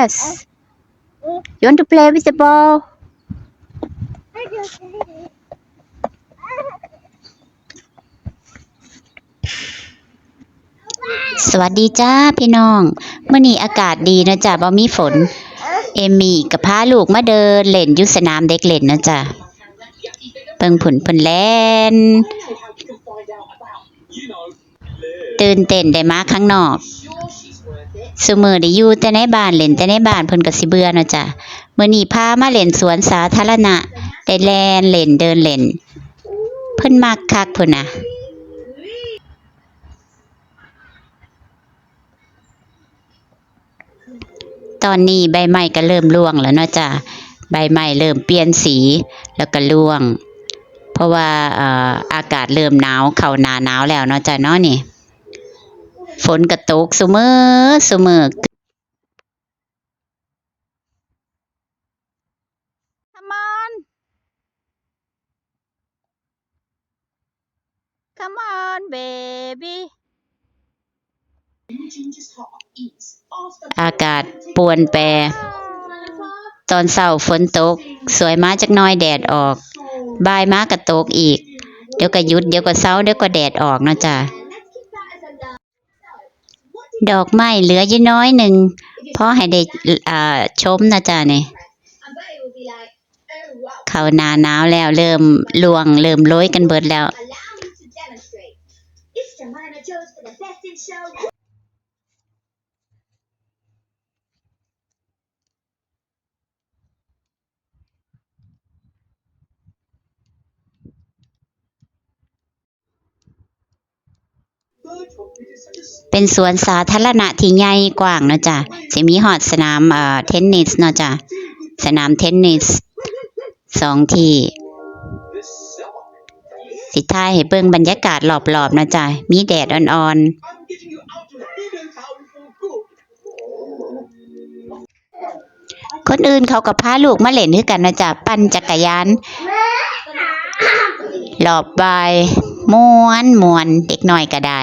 Yes. You want to play with the ball? สวัสดีจ้าพี่น้องเมื่อนี้อากาศดีนะจ๊ะบ่มีฝน เอมี่กับพาลูกมาเดินเล่นอยู่สนามเด็กเล่นนะจ๊ะเปิงผุนเพิ่นแล่น ตื่นเต้นได้มาข้างนอก ซุมือได้อยู่แต่ในบ้านเล่นแต่ในบ้านเพิ่นก็สิเบื่อนะจ๊ะมื้อนี้พามาเล่นสวนสาธารณะได้แล่นเล่นเดินเล่น เพิ่นมักคักพุ่นน่ะตอนนี้ใบไม้ก็เริ่มร่วงแล้วเนาะจ้ะใบไม้เริ่มเปลี่ยนสีแล้วก็ร่วง เพราะว่าอากาศเริ่มหนาว เข้าหน้าหนาวแล้วเนาะจ้ะเนาะนี่ นก็ตกซุมือซุมือ Come on Come on baby อากาศปวนแปร ตอนเช้าฝนตก สวยมาจักหน้อยแดดออกบ่ายมาก็ตกอีก เดี๋ยวก็หยุด เดี๋ยวก็เช้าเดี๋ยวก็แดดออกเนาะจ้ะ ดอกไม้เหลืออยู่น้อยหนึ่งพอให้ได้อ่าชมนะจ้ะนี่เข้าหน้าหนาวแล้วเริ่มล่วง เริ่มโรยกันเบิดแล้ว เป็นสวนสาธารณะที่ใหญ่กว้างเนาะจ้ะสิมีฮอดสนามเอ่อเทนนิสเนาะจ้ะสนามเทนนิสสองที่สิท้ายให้เบิ่งบรรยากาศรอบๆเนาะจ้ะมีแดดอ่อนๆ คนอื่นเขาก็พาลูกมาเล่นคือกันนะจ้ะปั่นจักรยานรอบบายม่วนม่วนเด็กน้อยก็ได้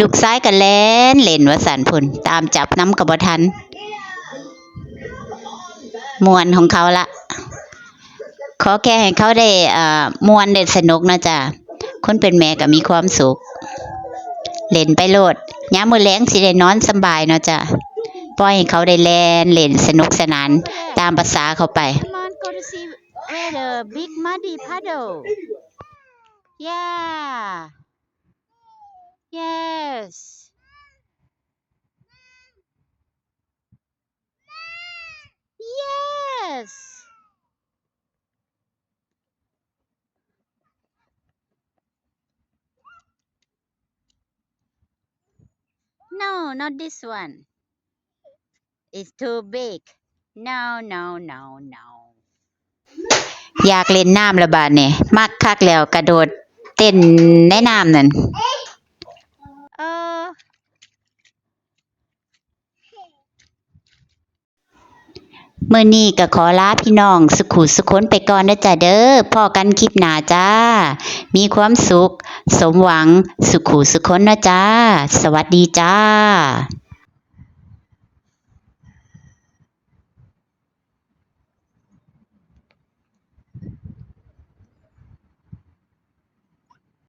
ลูกซ้ายก็แล่นเล่นว่าสันพุ่นตามจับน้ำกับบ่ทันมวนของเขาละขอแค่ให้เขาได้เอ่อมวนได้สนุกนะจ๊ะคนเป็นแม่ก็มีความสุข เล่นไปโลดยามมื้อแล้งสิได้นอนสบายเนาะจ้ะปล่อยให้เขาได้แลนเล่นสนุกสนานตามภาษาเขาไป big muddy puddle yeah yes yes No, not this one. It's too big. No, no, no, no. อยากเล่นน้ำระบาดเนี่ยมักคักแล้วกระโดดเต้นในน้ำนั่นเออ มื่อนี้ก็ขอลาพี่น้องสุขุสุขนไปก่อนนะจ๊ะเด้อพ่อกันคลิปหนาจ้า มีความสุข สมหวังสุขุสุขนนะจ้า สวัสดีจ้า